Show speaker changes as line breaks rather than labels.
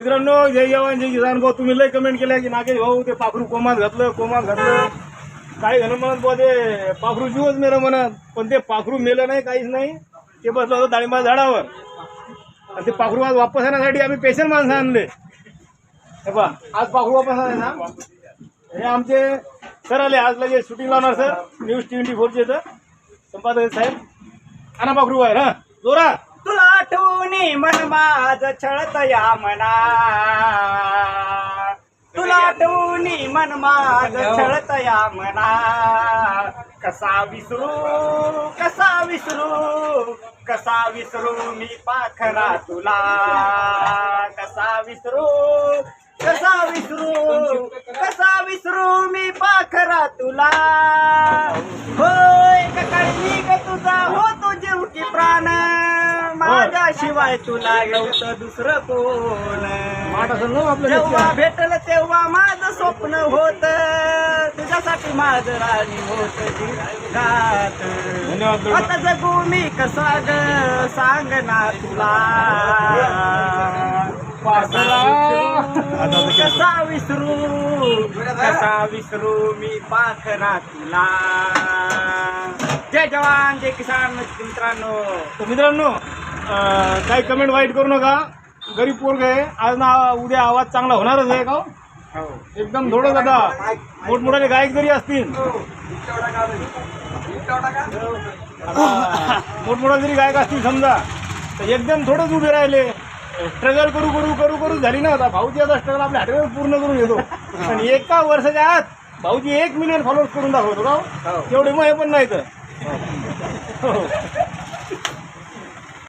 मित्रांनो जय जवान जय किसान भाऊ. तुम्ही लय कमेंट केल्या की नागेश भाऊ ते पाखरू कोमात घातलं कोमात घातलं. काही झालं म्हणत बुवा ते पाखरू जीवच मेलं म्हणत. पण ते पाखरू मेलं नाही काहीच नाही. ते बसलं होतं डाळिंबा झाडावर. आणि ते पाखरू आज वापस येण्यासाठी आम्ही पेशंट माणसं आणले. हे पहा आज पाखरू वापस आले ना? हे आमचे सर आले आज लगेच शूटिंग लावणार सर. न्यूज ट्वेंटी फोरचे तर. संपादक साहेब आणा पाखरू बाहेर हा. जोरा
आठवणी मन माझ छळत या मना. तुला आठवणी मन माझ छळत या मना. कसा विसरू कसा विसरू कसा विसरू मी पाखरा तुला. कसा विसरू कसा विसरू कसा विसरू मी पाखरा तुला. होय ककाळी ग तुझा हो तुझे उठी प्राण. माझ्याशिवाय तुला येऊत दुसरं कोण? जेव्हा. भेटल तेव्हा माझं स्वप्न होत. तुझ्यासाठी माझं राणी होत. आता जगू मी कसा ग? सांग ना तुला. कसा? विसरू? कसा विसरू मी पाखरा तुला? जय जवान जय किसान मित्रांनो.
तर मित्रांनो काही कमेंट वाईट करू नका. गरीब पोरग आहे. आज ना उद्या आवाज चांगला होणारच आहे का हो? एकदम थोडं दादा. मोठमोठाले गायक जरी असतील आता मोठमोठा जरी गायक असतील समजा तर एकदम थोडंच उभे राहिले. स्ट्रगल करू करू करू करू झाली ना आता. भाऊजी आता स्ट्रगल आपल्या हाटेवर पूर्ण करून येतो आणि एका वर्षाच्या आत भाऊजी एक मिलियन फॉलोअर्स करून दाखवतो का हो? तेवढे मग हे पण नाही तर. हो.